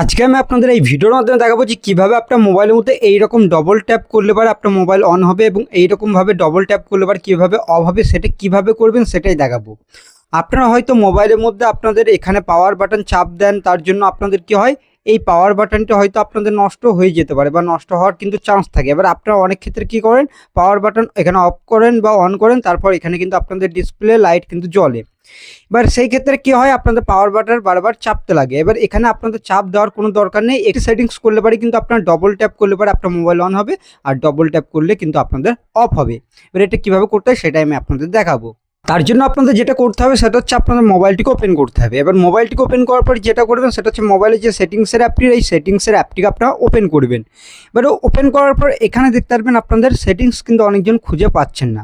আজকে আমি আপনাদের এই ভিডিওর মাধ্যমে দেখাবো যে কীভাবে আপনার মোবাইলের মধ্যে এইরকম ডবল ট্যাপ করলে পারে আপনার মোবাইল অন হবে এবং এইরকমভাবে ডবল ট্যাপ করলে পারে কীভাবে অফ হবে, সেটা কীভাবে করবেন সেটাই দেখাবো। আপনারা হয়তো মোবাইলের মধ্যে আপনাদের এখানে পাওয়ার বাটন চাপ দেন, তার জন্য আপনাদের কি হয়? এই পাওয়ার বাটনটা হয়তো আপনাদের নষ্ট হয়ে যেতে পারে বা নষ্ট হওয়ার কিন্তু চান্স থাকে। এবার আপনারা অনেক ক্ষেত্রে কি করেন? পাওয়ার বাটন এখানে অফ করেন বা অন করেন, তারপর এখানে কিন্তু আপনাদের ডিসপ্লে লাইট কিন্তু জ্বলে। এবার সেই ক্ষেত্রে কি হয়? আপনাদের পাওয়ার বাটন বারবার চাপতে লাগে। এবার এখানে আপনাদের চাপ দেওয়ার কোনো দরকার নেই। একটি সেটিংস করলে পারে কিন্তু আপনার ডবল ট্যাপ করলে পারে আপনার মোবাইল অন হবে, আর ডবল ট্যাপ করলে কিন্তু আপনাদের অফ হবে। এবার এটা কীভাবে করতে হয়? সেটাই আমি আপনাদের দেখাবো। তার জন্য আপনাদের যেটা করতে হবে, সেটা হচ্ছে আপনাদের মোবাইলটিকে ওপেন করতে হবে। এবার মোবাইলটিকে ওপেন করার পর যেটা করবেন, সেটা হচ্ছে মোবাইলের যে সেটিংসের অ্যাপটি এই সেটিংসের অ্যাপটিকে আপনারা ওপেন করবেন। এবার ওপেন করার পর এখানে দেখতে পারবেন, আপনাদের সেটিংস কিন্তু অনেকজন খুঁজে পাচ্ছেন না।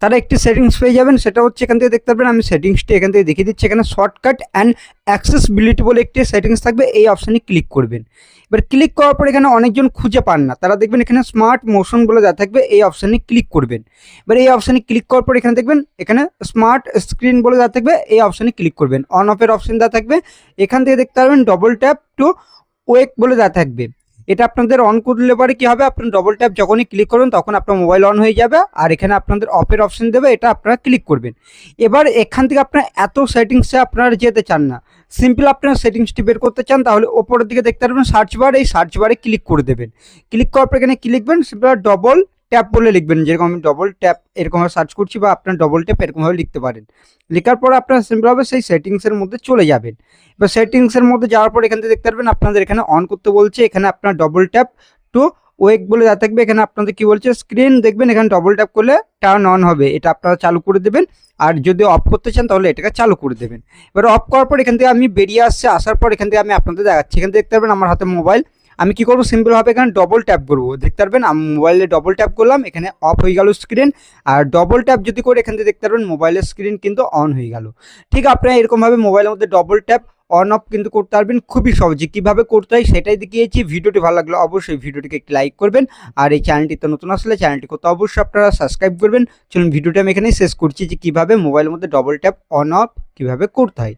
তারা একটি সেটিংস পেয়ে যাবেন, সেটা হচ্ছে এখান থেকে দেখতে পারবেন, আমি সেটিংসটি এখান থেকে দেখিয়ে দিচ্ছি। এখানে শর্টকাট অ্যান্ড অ্যাক্সেসবিলিটি বলে একটি সেটিংস থাকবে, এই অপশানে ক্লিক করবেন। এবার ক্লিক করার পর এখানে অনেকজন খুঁজে পান না। তারা দেখবেন এখানে স্মার্ট মোশন বলে যা থাকবে, এই অপশানে ক্লিক করবেন। এবার এই অপশানে ক্লিক করার পর এখানে দেখবেন, এখানে স্মার্ট স্ক্রিন বলে যা থাকবে, এই অপশানে ক্লিক করবেন। অন অফের অপশান দেওয়া থাকবে। এখান থেকে দেখতে পারবেন ডবল ট্যাপ টু ওয়েক বলে দেওয়া থাকবে। এটা আপনাদের অন করলে পরে কি হবে? আপনার ডবল ট্যাপ যখনই ক্লিক করবেন, তখন আপনার মোবাইল অন হয়ে যাবে। আর এখানে আপনাদের অফের অপশন দেবে, এটা আপনারা ক্লিক করবেন। এবার এখান থেকে আপনার এত সেটিংসে আপনারা যেতে চান না। সিম্পল আপনার সেটিংসটি বের করতে চান, তাহলে ওপরের দিকে দেখতে পারবেন সার্চ বার এই সার্চ বারে ক্লিক করে দেবেন। ক্লিক করার পর এখানে ক্লিকবেন সিম্পল ডবল ট্যাপ বলে লিখবেন, যেরকম আমি ডবল ট্যাপ এরকমভাবে সার্চ করছি বা আপনার ডবল ট্যাপ এরকমভাবে লিখতে পারেন। লেখার পর আপনারা সিম্পলভাবে সেই সেটিংসের মধ্যে চলে যাবেন। এবার সেটিংসের মধ্যে যাওয়ার পর এখান থেকে দেখতে পারবেন আপনাদের এখানে অন করতে বলছে, এখানে আপনার ডবল ট্যাপ টু ওয়েক বলে যা থাকবে, এখানে আপনাদের কি বলছে স্ক্রিন দেখবেন, এখানে ডবল ট্যাপ করলে টার্ন অন হবে, এটা আপনারা চালু করে দেবেন। আর যদি অফ করতে চান তাহলে এটাকে চালু করে দেবেন। এবার অফ করার পর এখান থেকে আমি বেরিয়ে আসছে, আসার পর এখান থেকে আমি আপনাদের দেখাচ্ছি। এখানে দেখতে পারবেন আমার হাতে মোবাইল আমি কি করব? সিম্পলভাবে এখানে ডবল ট্যাপ করব। দেখতে পারবেন, আমি মোবাইলে ডবল ট্যাপ করলাম, এখানে অফ হয়ে গেল স্ক্রিন আর ডবল ট্যাপ যদি করে এখান থেকে দেখতে পারবেন মোবাইলের স্ক্রিন কিন্তু অন হয়ে গেল। ঠিক আপনারা এরকমভাবে মোবাইলের মধ্যে ডবল ট্যাপ অন অফ কিন্তু করতে পারবেন, খুবই সহজে। কীভাবে করতে হয় সেটাই দেখিয়েছি, ভিডিওটি ভালো লাগলে অবশ্যই ভিডিওটিকে একটি লাইক করবেন, আর এই চ্যানেলটিতে নতুন আসলে চ্যানেলটি করতে অবশ্যই আপনারা সাবস্ক্রাইব করবেন। চলুন, ভিডিওটি আমি এখানেই শেষ করছি যে কীভাবে মোবাইলের মধ্যে ডবল ট্যাপ অন অফ কীভাবে করতে হয়।